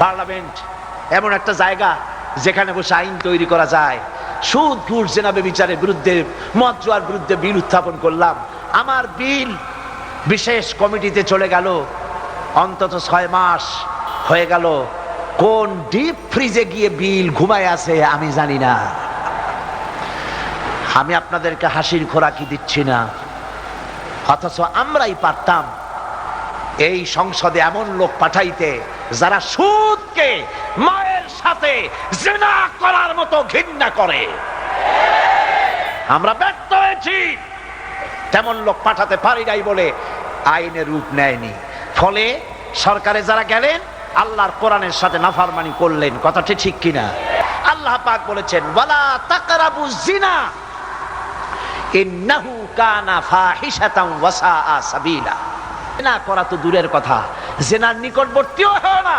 Parliament, এমন একটা জায়গা যেখানে বসে আইন তৈরি করা যায়। সুদ, ঘুষ জেনাবে বিচারের বিরুদ্ধে, মদ, জুয়ার বিরুদ্ধে বিল উত্থাপন করলাম। আমার বিল বিশেষ কমিটিতে চলে গেল। অন্তত ছয় মাস হয়ে গেল। কোন ডিপ ফ্রিজে গিয়ে বিল ঘুমায় আছে আমি জানি না। আমি আপনাদেরকে হাসির খোরাকি দিচ্ছি না। অথচ আমরাই পারতাম এই সংসদে এমন লোক পাঠাইতে যারা সুদকে মায়ের সাথে জেনা করার মতো ঘৃণা করে। আমরা ব্যর্থ হয়েছি। তেমন লোক পাঠাতে পারি নাই বলে আইনের রূপ নেয়নি। ফলে সরকারে যারা গেলেন, আল্লাহর কোরআনের সাথে নাফারমানি করলেন। কথাটি ঠিক কিনা? আল্লাহ পাক বলেছেন, ওয়ালা তাকরাবু জিনা ইন্নাহু কানা ফাহিশাতাম ওয়া সাআ সাবিলা। জেনা করা তো দূরের কথা। জেনার নিকটবর্তীও হয় না।